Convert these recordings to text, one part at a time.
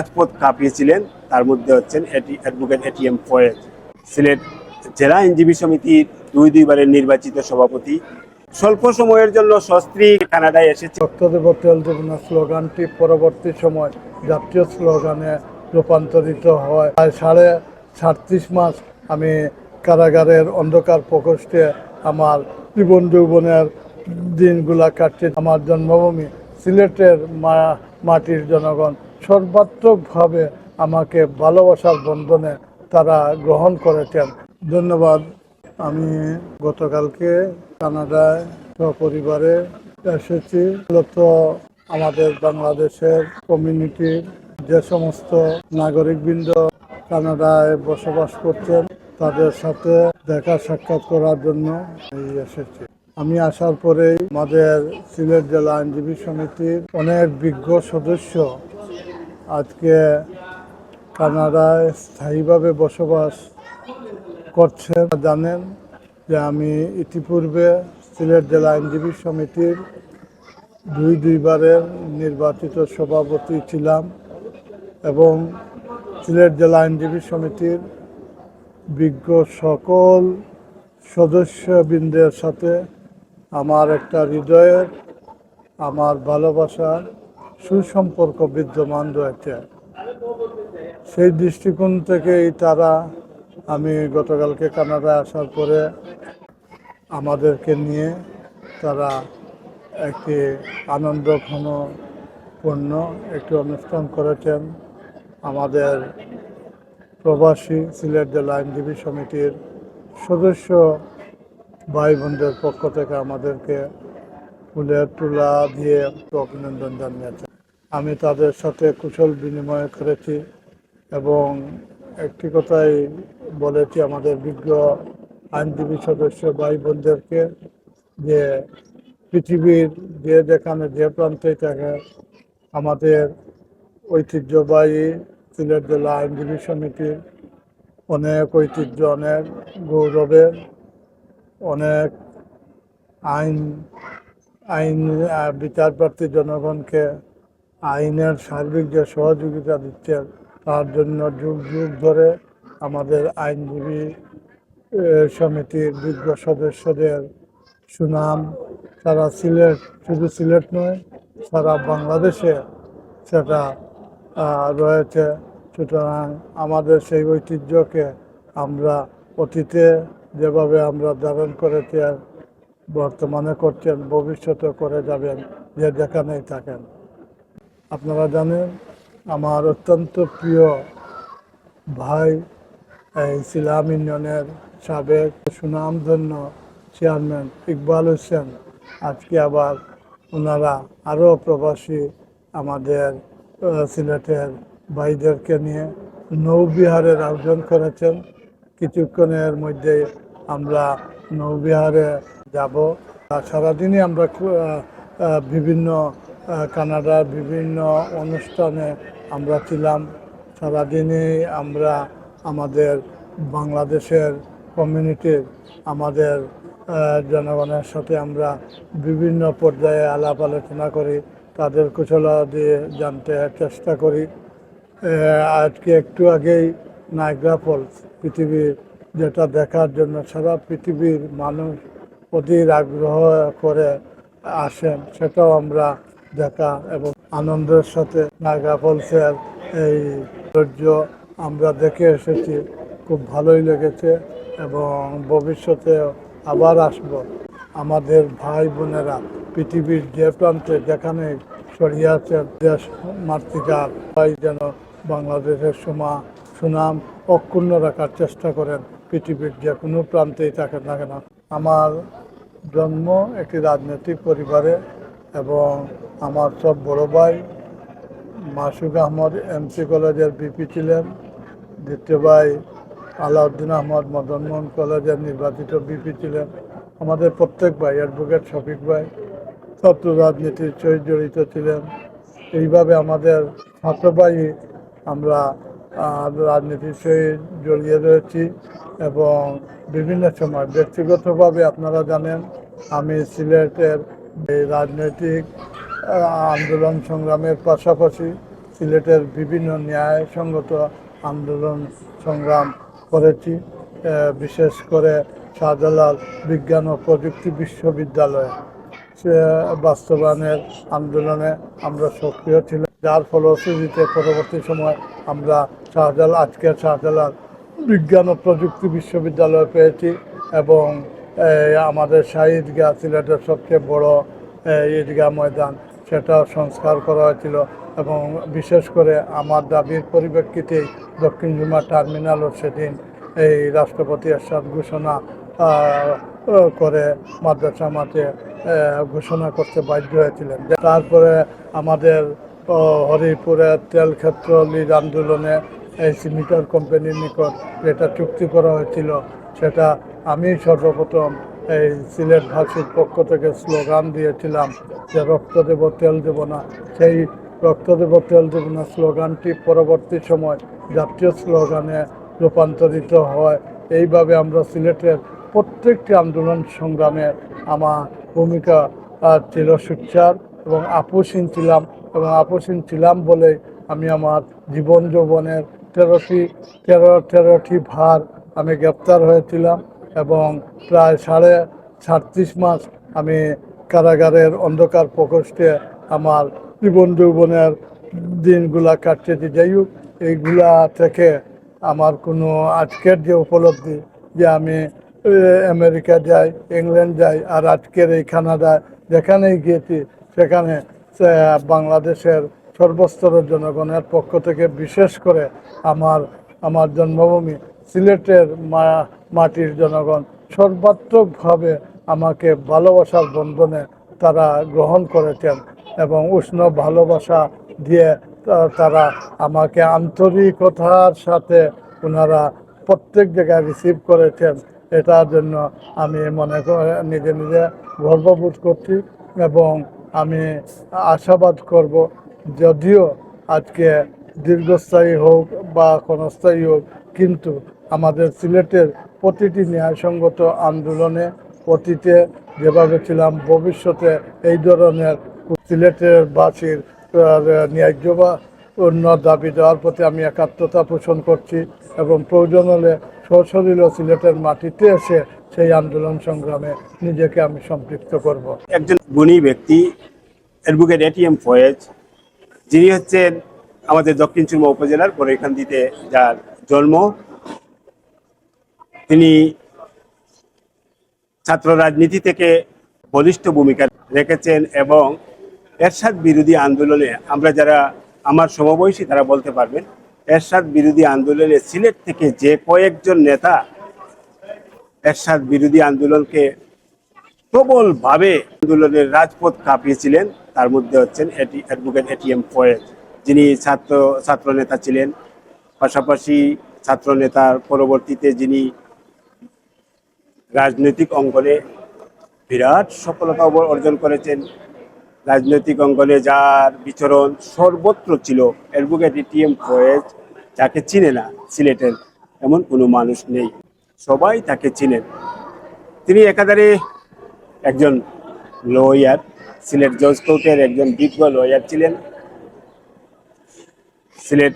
রাজপথ কাঁপিয়েছিলেন, তার মধ্যে হচ্ছেন এটি অ্যাডভোকেট এটিএম ফয়েজ। সিলেট জেলা আইনজীবী সমিতির দুই দুইবারের নির্বাচিত সভাপতি। স্বল্প সময়ের জন্য সস্ত্রী কানাডায় এসেছে। স্লোগানটি পরবর্তী সময় জাতীয় স্লোগানে রূপান্তরিত হয়। প্রায় সাড়ে সাতত্রিশ মাস আমি কারাগারের অন্ধকার প্রকোষ্ঠে আমার জীবন যৌবনের দিনগুলা কাটছে। আমার জন্মভূমি সিলেটের মা মাটির জনগণ। সর্বাত্মকভাবে আমাকে ভালোবাসার বন্ধনে তারা গ্রহণ করেছেন। ধন্যবাদ। আমি গতকালকে কানাডায় সপরিবারে এসেছি। মূলত আমাদের বাংলাদেশের কমিউনিটির যে সমস্ত নাগরিকবৃন্দ কানাডায় বসবাস করছেন, তাদের সাথে দেখা সাক্ষাৎ করার জন্য এসেছি। আমি আসার পরেই আমাদের সিলেট জেলা আইনজীবী সমিতির অনেক বিজ্ঞ সদস্য আজকে কানাডায় স্থায়ীভাবে বসবাস করছেন জানেন যে আমি ইতিপূর্বে সিলেট জেলা আইনজীবী সমিতির দুই দুইবারের নির্বাচিত সভাপতি ছিলাম এবং সিলেট জেলা আইনজীবী সমিতির বিজ্ঞ সকল সদস্যবৃন্দের সাথে আমার একটা হৃদয়ের, আমার ভালোবাসার সুসম্পর্ক বিদ্যমান রয়েছে। সেই দৃষ্টিকোণ থেকেই তারা, আমি গতকালকে কানাডায় আসার পরে আমাদেরকে নিয়ে তারা একটি আনন্দ পূর্ণ একটি অনুষ্ঠান করেছেন আমাদের প্রবাসী সিলেট জেলা আইনজীবী সমিতির সদস্য ভাই বোনদের পক্ষ থেকে আমাদেরকে ফুলের তুলা দিয়ে অভিনন্দন জানিয়েছেন। আমি তাদের সাথে কুশল বিনিময় করেছি এবং একটি কথাই বলেছি আমাদের বিজ্ঞ আইনজীবী সদস্য ভাই বোনদেরকে যে পৃথিবীর যে যেখানে যে প্রান্তে থাকে আমাদের ঐতিহ্যবাহী সিলেট জেলা আইনজীবী সমিতির অনেক ঐতিহ্য অনেক গৌরবের অনেক আইন আইন আহ, বিচারপ্রার্থী জনগণকে আইনের সার্বিক যে সহযোগিতা দিচ্ছে, তার জন্য যুগ যুগ ধরে আমাদের আইনজীবী সমিতির বিজ্ঞ সদস্যদের সুনাম, সারা সিলেট, শুধু সিলেট নয়, সারা বাংলাদেশে সেটা রয়েছে। সুতরাং আমাদের সেই ঐতিহ্যকে আমরা অতীতে যেভাবে আমরা ধারণ করেছি বর্তমানে করছেন ভবিষ্যতে করে যাবেন, যে যেখানেই থাকেন। আপনারা জানেন, আমার অত্যন্ত প্রিয় ভাই, এই সিলাম ইউনিয়নের সাবেক সুনামধন্য চেয়ারম্যান ইকবাল হোসেন। আজকে আবার ওনারা আরও প্রবাসী আমাদের সিলেটের ভাইদেরকে নিয়ে নৌবিহারের আয়োজন করেছেন। কিছুক্ষণের মধ্যে আমরা নৌবিহারে যাব। সারাদিনই আমরা বিভিন্ন কানাডার বিভিন্ন অনুষ্ঠানে আমরা ছিলাম। সারাদিনই আমরা আমাদের বাংলাদেশের কমিউনিটির, আমাদের জনগণের সাথে আমরা বিভিন্ন পর্যায়ে আলাপ আলোচনা করি, তাদের কুশলা দিয়ে জানতে চেষ্টা করি। আজকে একটু আগেই নাইগ্রা ফলস পৃথিবীর যেটা দেখার জন্য সারা পৃথিবীর মানুষ অধীর আগ্রহ করে আসেন, সেটাও আমরা দেখা এবং আনন্দের সাথে নাইগ্রা ফলসের এই সৌন্দর্য আমরা দেখে এসেছি। খুব ভালোই লেগেছে এবং ভবিষ্যতে আবার আসব। আমাদের ভাই বোনেরা পৃথিবীর যে প্রান্তে যেখানে ছড়িয়ে আছেন দেশ মাতৃকার, তাই যেন বাংলাদেশের সমা সুনাম অক্ষুণ্ণ রাখার চেষ্টা করেন পৃথিবীর যে কোনো প্রান্তেই থাকেন না কেন। আমার জন্ম একটি রাজনৈতিক পরিবারে এবং আমার সব বড় ভাই মাসুক আহমদ এমসি কলেজের বিপি ছিলেন। দ্বিতীয় ভাই আলাউদ্দিন আহমদ মদনমোহন কলেজের নির্বাচিত বিপি ছিলেন। আমাদের প্রত্যেক ভাই, অ্যাডভোকেট শফিক ভাই, ছাত্র রাজনীতির সহিত জড়িত ছিলেন। এইভাবে আমাদের ছাত্র ভাই আমরা রাজনীতির সহিত জড়িয়ে রয়েছি এবং বিভিন্ন সময় ব্যক্তিগতভাবে আপনারা জানেন, আমি সিলেটের রাজনৈতিক আন্দোলন সংগ্রামের পাশাপাশি সিলেটের বিভিন্ন ন্যায়সঙ্গত আন্দোলন সংগ্রাম করেছি বিশেষ করে শাহজালাল বিজ্ঞান ও প্রযুক্তি বিশ্ববিদ্যালয়ে। বাস্তবায়নের আন্দোলনে আমরা সক্রিয় ছিলাম। যার ফলশ্রুতিতে পরবর্তী সময় আমরা শাহজালাল, আজকের শাহজালাল বিজ্ঞান ও প্রযুক্তি বিশ্ববিদ্যালয় পেয়েছি এবং আমাদের শাহী ঈদগাহ সিলেটের সবচেয়ে বড় ঈদগাহ ময়দান। সেটা সংস্কার করা হয়েছিল এবং বিশেষ করে আমার দাবির পরিপ্রেক্ষিতেই দক্ষিণ জুমা টার্মিনালও সেদিন এই রাষ্ট্রপতি এরশাদ ঘোষণা করে মাদ্রাসা মাঠে ঘোষণা করতে বাধ্য হয়েছিলেন। তারপরে আমাদের হরিপুরের তেল ক্ষেত্র লিড আন্দোলনে এই সিমিটার কোম্পানির নিকট যেটা চুক্তি করা হয়েছিল। সেটা আমি সর্বপ্রথম এই সিলেট ভাষীর পক্ষ থেকে স্লোগান দিয়েছিলাম যে রক্ত দেব, তেল দেব না। সেই রক্ত দেব, তেল দেব না স্লোগানটি পরবর্তী সময় জাতীয় স্লোগানে রূপান্তরিত হয়। এইভাবে আমরা সিলেটের প্রত্যেকটি আন্দোলন সংগ্রামে আমার ভূমিকা ছিল সুচ্চার এবং আপোষহীন ছিলাম এবং আপোষহীন ছিলাম বলে আমি আমার জীবন যৌবনের তেরোটি, তেরো, তেরোটি ভার আমি গ্রেপ্তার হয়েছিলাম এবং প্রায় সাড়ে সাতত্রিশ মাস আমি কারাগারের অন্ধকার প্রকোষ্ঠে আমার জীবন যৌবনের দিনগুলা কাটতেছি যাই হোক, এইগুলা থেকে আমার কোনো আজকের যে উপলব্ধি যে আমি আমেরিকা যাই, ইংল্যান্ড যাই, আর আজকের এই কানাডায় যেখানেই গিয়েছি, সেখানে বাংলাদেশের সর্বস্তরের জনগণের পক্ষ থেকে বিশেষ করে আমার আমার জন্মভূমি সিলেটের মাটির জনগণ সর্বাত্মকভাবে আমাকে ভালোবাসার বন্ধনে তারা গ্রহণ করেছেন এবং উষ্ণ ভালোবাসা দিয়ে তারা আমাকে আন্তরিকতার সাথে ওনারা প্রত্যেক জায়গায় রিসিভ করেছেন। এটার জন্য আমি মনে করে নিজে নিজে গর্ববোধ করছি এবং আমি আশাবাদ করব যদিও আজকে দীর্ঘস্থায়ী হোক বা ক্ষণস্থায়ী হোক, কিন্তু আমাদের সিলেটের প্রতিটি ন্যায়সঙ্গত আন্দোলনে অতীতে যেভাবে ছিলাম, ভবিষ্যতে এই ধরনের সিলেটের বাসীর ন্যায্য বা অন্য দাবি দেওয়ার প্রতি আমি একাত্মতা পোষণ করছি এবং প্রয়োজন হলে সশরীর সিলেটের মাটিতে এসে সেই আন্দোলন সংগ্রামে নিজেকে আমি সম্পৃক্ত করব। একজন গুণী ব্যক্তি, অ্যাডভোকেট এটিএম ফয়েজ, যিনি হচ্ছেন আমাদের দক্ষিণ চুরমা উপজেলার বড়ইখান্দিতে যার জন্ম। তিনি ছাত্র রাজনীতি থেকে বলিষ্ঠ ভূমিকা রেখেছেন এবং এরশাদ বিরোধী আন্দোলনে আমরা যারা আমার সমবয়সী তারা বলতে পারবেন, এরশাদ বিরোধী আন্দোলনে সিলেট থেকে যে কয়েকজন নেতা এরশাদ বিরোধী আন্দোলনকে প্রবলভাবে আন্দোলনের রাজপথ কাঁপিয়েছিলেন, তার মধ্যে হচ্ছেন এটি অ্যাডভোকেট এটিএম ফয়েজ। যিনি ছাত্র ছাত্র নেতা ছিলেন, পাশাপাশি ছাত্র নেতার পরবর্তীতে যিনি রাজনৈতিক অঙ্গনে বিরাট সফলতা অর্জন করেছেন। রাজনৈতিক অঙ্গনে যার বিচরণ সর্বত্র ছিল, অ্যাডভোকেট এটিএম ফয়েজ যাকে চিনে না, সিলেটের এমন কোনো মানুষ নেই। সবাই তাকে চিনেন। তিনি একাধারে একজন লয়ার, সিলেট জজ কোর্টের একজন বিজ্ঞ লয়ার ছিলেন। সিলেট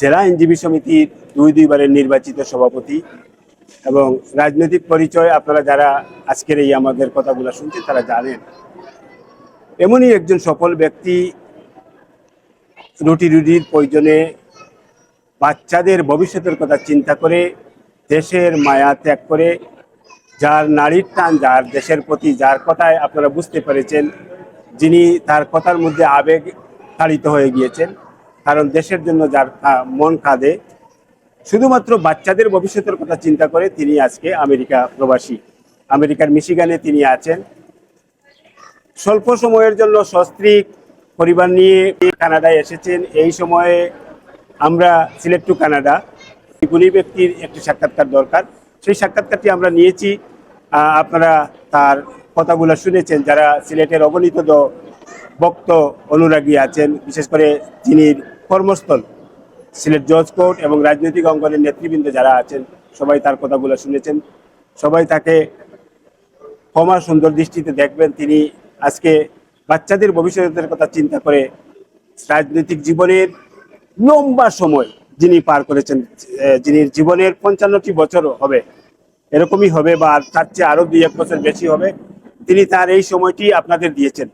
জেলা আইনজীবী সমিতির দুই দুইবারের নির্বাচিত সভাপতি। এবং রাজনৈতিক পরিচয় আপনারা যারা আজকের এই আমাদের কথাগুলো শুনছেন, তারা জানেন। এমনই একজন সফল ব্যক্তি রুটি রুটির প্রয়োজনে বাচ্চাদের ভবিষ্যতের কথা চিন্তা করে, দেশের মায়া ত্যাগ করে, যার নারীর টান, যার দেশের প্রতি যার কথায় আপনারা বুঝতে পেরেছেন, যিনি তার কথার মধ্যে আবেগ তাড়িত হয়ে গিয়েছেন। কারণ দেশের জন্য যার মন কাঁদে শুধুমাত্র বাচ্চাদের ভবিষ্যতের কথা চিন্তা করে তিনি আজকে আমেরিকা প্রবাসী। আমেরিকার মিশিগানে তিনি আছেন। স্বল্প সময়ের জন্য সস্ত্রীক পরিবার নিয়ে কানাডায় এসেছেন। এই সময়ে আমরা সিলেক্ট টু কানাডা। গুণী ব্যক্তির একটি সাক্ষাৎকার দরকার। সেই সাক্ষাৎকারটি আমরা নিয়েছি। আপনারা তার কথাগুলো শুনেছেন। যারা সিলেটের অগণিত ভক্ত অনুরাগী আছেন, বিশেষ করে যিনি কর্মস্থল সিলেট জজ কোর্ট এবং রাজনৈতিক অঙ্গনের নেতৃবৃন্দ যারা আছেন, সবাই তার কথাগুলো শুনেছেন। সবাই তাকে ক্ষমা সুন্দর দৃষ্টিতে দেখবেন। তিনি আজকে বাচ্চাদের ভবিষ্যতের কথা চিন্তা করে রাজনৈতিক জীবনের লম্বা সময় যিনি পার করেছেন যিনি জীবনের পঞ্চান্নটি বছর হবে, এরকমই হবে বা তার চেয়ে আরও দুই এক বছর বেশি হবে। তিনি তার এই সময়টি আপনাদের দিয়েছেন।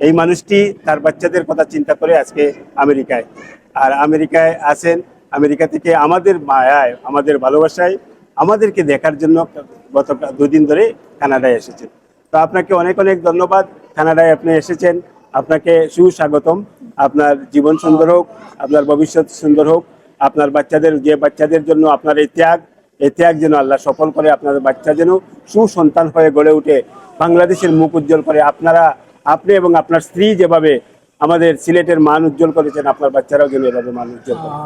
এই মানুষটি তার বাচ্চাদের কথা চিন্তা করে আজকে আমেরিকায় আর আমেরিকায় আছেন, আমেরিকা থেকে আমাদের মায়ায়, আমাদের ভালোবাসায় আমাদেরকে দেখার জন্য গত দুদিন ধরে কানাডায় এসেছেন। তো আপনাকে অনেক অনেক ধন্যবাদ। কানাডায় আপনি এসেছেন। আপনাকে সুস্বাগতম। আপনার জীবন সুন্দর হোক, আপনার ভবিষ্যৎ সুন্দর হোক। আপনার বাচ্চাদের, যে বাচ্চাদের জন্য আপনার এই ত্যাগ এই ত্যাগ যেন আল্লাহ সফল করে আপনাদের বাচ্চা যেন সুসন্তান হয়ে গড়ে উঠে, বাংলাদেশের মুখ উজ্জ্বল করে। আপনারা, আপনি এবং আপনার স্ত্রী যেভাবে আমাদের সিলেটের মান উজ্জ্বল করেছেন আপনার বাচ্চারাও যেন এভাবে মান উজ্জ্বল করে।